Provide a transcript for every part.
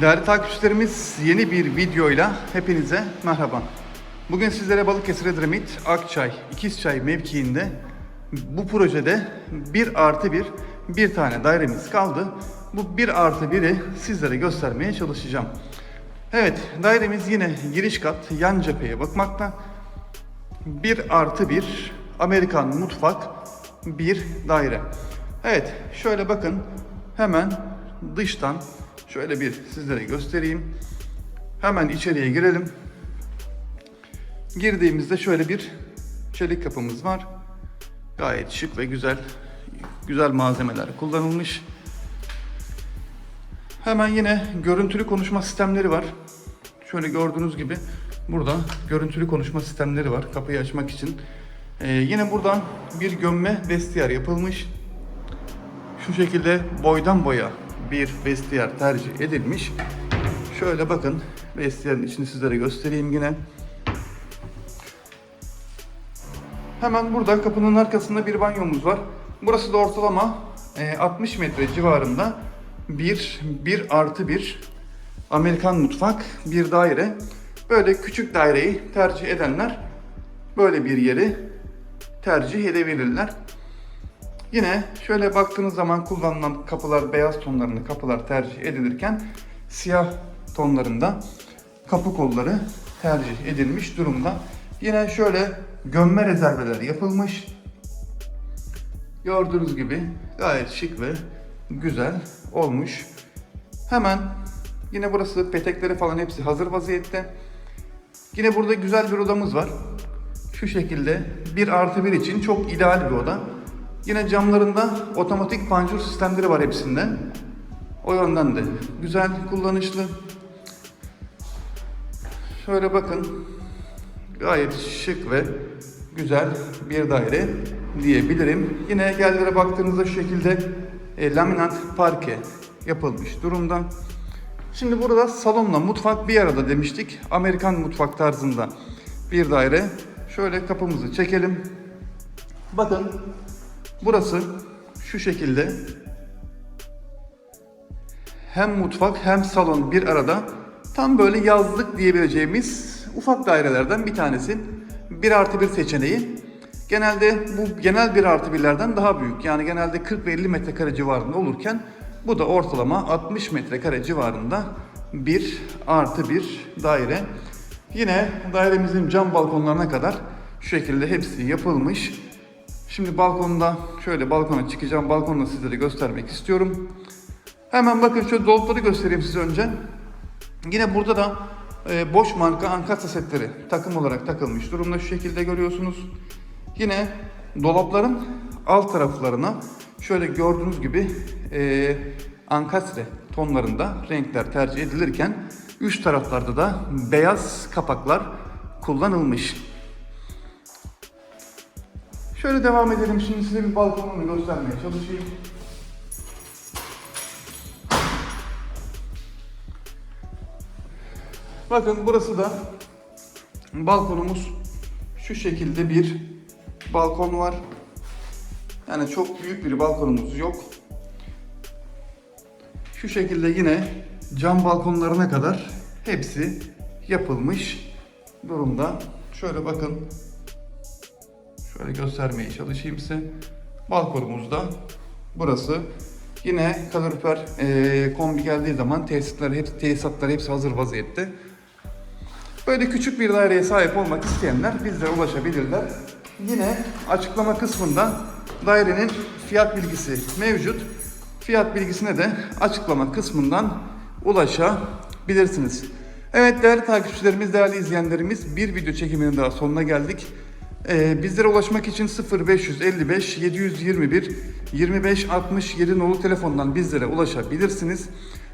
Değerli takipçilerimiz yeni bir videoyla hepinize merhaba. Bugün sizlere Balıkesir Edremit Akçay İkizçay mevkiinde bu projede 1 artı 1 bir tane dairemiz kaldı. Bu 1 artı 1'i sizlere göstermeye çalışacağım. Evet dairemiz yine giriş kat yan cepheye bakmakta. 1 artı 1 Amerikan mutfak bir daire. Evet şöyle bakın hemen dıştan şöyle bir sizlere göstereyim. Hemen içeriye girelim. Girdiğimizde şöyle bir çelik kapımız var. Gayet şık ve güzel. Güzel malzemeler kullanılmış. Hemen yine görüntülü konuşma sistemleri var. Şöyle gördüğünüz gibi burada görüntülü konuşma sistemleri var kapıyı açmak için. Ee, yine burada bir gömme vestiyer yapılmış. Şu şekilde boydan boya bir vestiyer tercih edilmiş. Şöyle bakın vestiyerin içini sizlere göstereyim yine. Hemen burada kapının arkasında bir banyomuz var. Burası da ortalama e, 60 metre civarında bir, bir artı bir Amerikan mutfak bir daire. Böyle küçük daireyi tercih edenler böyle bir yeri tercih edebilirler. Yine şöyle baktığınız zaman kullanılan kapılar beyaz tonlarında kapılar tercih edilirken siyah tonlarında kapı kolları tercih edilmiş durumda. Yine şöyle gömme rezerveler yapılmış. Gördüğünüz gibi gayet şık ve güzel olmuş. Hemen yine burası petekleri falan hepsi hazır vaziyette. Yine burada güzel bir odamız var. Şu şekilde bir artı bir için çok ideal bir oda. Yine camlarında otomatik panjur sistemleri var hepsinde. O yönden de güzel, kullanışlı. Şöyle bakın. Gayet şık ve güzel bir daire diyebilirim. Yine yerlere baktığınızda şu şekilde e, laminat parke yapılmış durumda. Şimdi burada salonla mutfak bir arada demiştik. Amerikan mutfak tarzında bir daire. Şöyle kapımızı çekelim. Bakın burası şu şekilde hem mutfak hem salon bir arada tam böyle yazlık diyebileceğimiz ufak dairelerden bir tanesi. 1 artı 1 seçeneği. Genelde bu genel 1 artı 1'lerden daha büyük. Yani genelde 40 ve 50 metrekare civarında olurken bu da ortalama 60 metrekare civarında bir artı bir daire. Yine dairemizin cam balkonlarına kadar şu şekilde hepsi yapılmış. Şimdi balkonda şöyle balkona çıkacağım. Balkonda sizlere göstermek istiyorum. Hemen bakın şöyle dolapları göstereyim size önce. Yine burada da e, boş marka ankastre setleri takım olarak takılmış durumda şu şekilde görüyorsunuz. Yine dolapların alt taraflarına şöyle gördüğünüz gibi e, ankastre tonlarında renkler tercih edilirken üst taraflarda da beyaz kapaklar kullanılmış. Şöyle devam edelim. Şimdi size bir balkonunu göstermeye çalışayım. Bakın burası da balkonumuz. Şu şekilde bir balkon var. Yani çok büyük bir balkonumuz yok. Şu şekilde yine cam balkonlarına kadar hepsi yapılmış durumda. Şöyle bakın. Şöyle göstermeye çalışayım size. Balkonumuzda burası. Yine kalorifer e, kombi geldiği zaman tesisatlar hepsi, tesisatlar hepsi hazır vaziyette. Böyle küçük bir daireye sahip olmak isteyenler bizlere ulaşabilirler. Yine açıklama kısmında dairenin fiyat bilgisi mevcut. Fiyat bilgisine de açıklama kısmından ulaşabilirsiniz. Evet değerli takipçilerimiz, değerli izleyenlerimiz bir video çekiminin daha sonuna geldik. Ee, bizlere ulaşmak için 0555 721 25 67 nolu telefondan bizlere ulaşabilirsiniz.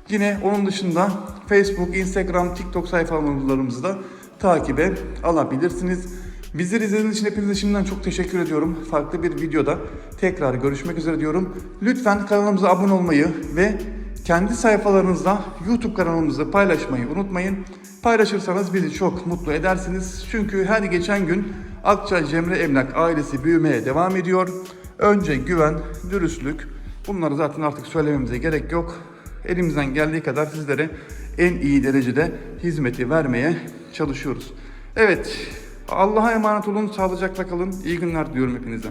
Yine onun dışında Facebook, Instagram, TikTok sayfalarımızı da takibe alabilirsiniz. Bizleri izlediğiniz için hepinize şimdiden çok teşekkür ediyorum. Farklı bir videoda tekrar görüşmek üzere diyorum. Lütfen kanalımıza abone olmayı ve kendi sayfalarınızda YouTube kanalımızı paylaşmayı unutmayın. Paylaşırsanız bizi çok mutlu edersiniz. Çünkü her geçen gün Akçay Cemre Emlak ailesi büyümeye devam ediyor. Önce güven, dürüstlük. Bunları zaten artık söylememize gerek yok. elimizden geldiği kadar sizlere en iyi derecede hizmeti vermeye çalışıyoruz. Evet, Allah'a emanet olun, sağlıcakla kalın. İyi günler diliyorum hepinize.